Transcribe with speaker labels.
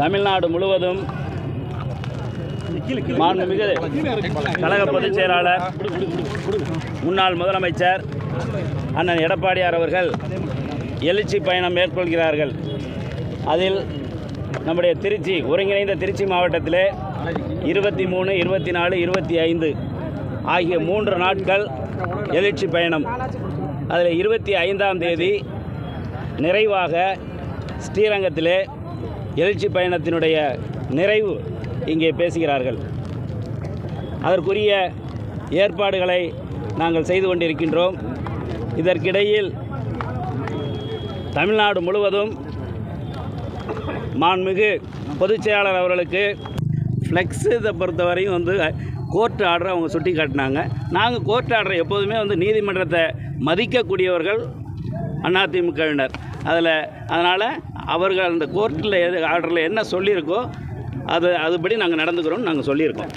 Speaker 1: தமிழ்நாடு முழுவதும் மாண்புமிகு கழக பொதுச் செயலாளர் முன்னாள் முதலமைச்சர் அண்ணன் எடப்பாடியார் அவர்கள் எழுச்சி பயணம் மேற்கொள்கிறார்கள். அதில் நம்முடைய திருச்சி ஒருங்கிணைந்த திருச்சி மாவட்டத்திலே இருபத்தி மூணு இருபத்தி நாலு இருபத்தி ஐந்து ஆகிய மூன்று நாட்கள் எழுச்சி பயணம். அதில் இருபத்தி ஐந்தாம் தேதி நிறைவாக ஸ்ரீரங்கத்திலே எழுச்சி பயணத்தினுடைய நிறைவு இங்கே பேசுகிறார்கள். அதற்குரிய ஏற்பாடுகளை நாங்கள் செய்து கொண்டிருக்கின்றோம். இதற்கிடையில் தமிழ்நாடு முழுவதும் மாண்மிகு பொதுச் செயலாளர் அவர்களுக்கு ஃப்ளெக்ஸ் இதை பொறுத்தவரையும் வந்து கோர்ட் ஆர்டரை அவங்க சுட்டி காட்டினாங்க. நாங்கள் கோர்ட் ஆர்டரை எப்போதுமே வந்து நீதிமன்றத்தை மதிக்கக்கூடியவர்கள் அதிமுகவினர் அதில் அதனால் அவர்கள் அந்த கோர்ட்டில் எது ஆர்டரில் என்ன சொல்லியிருக்கோ அது அதுபடி நாங்கள் நடந்துக்கிறோம்னு நாங்கள் சொல்லியிருக்கோம்.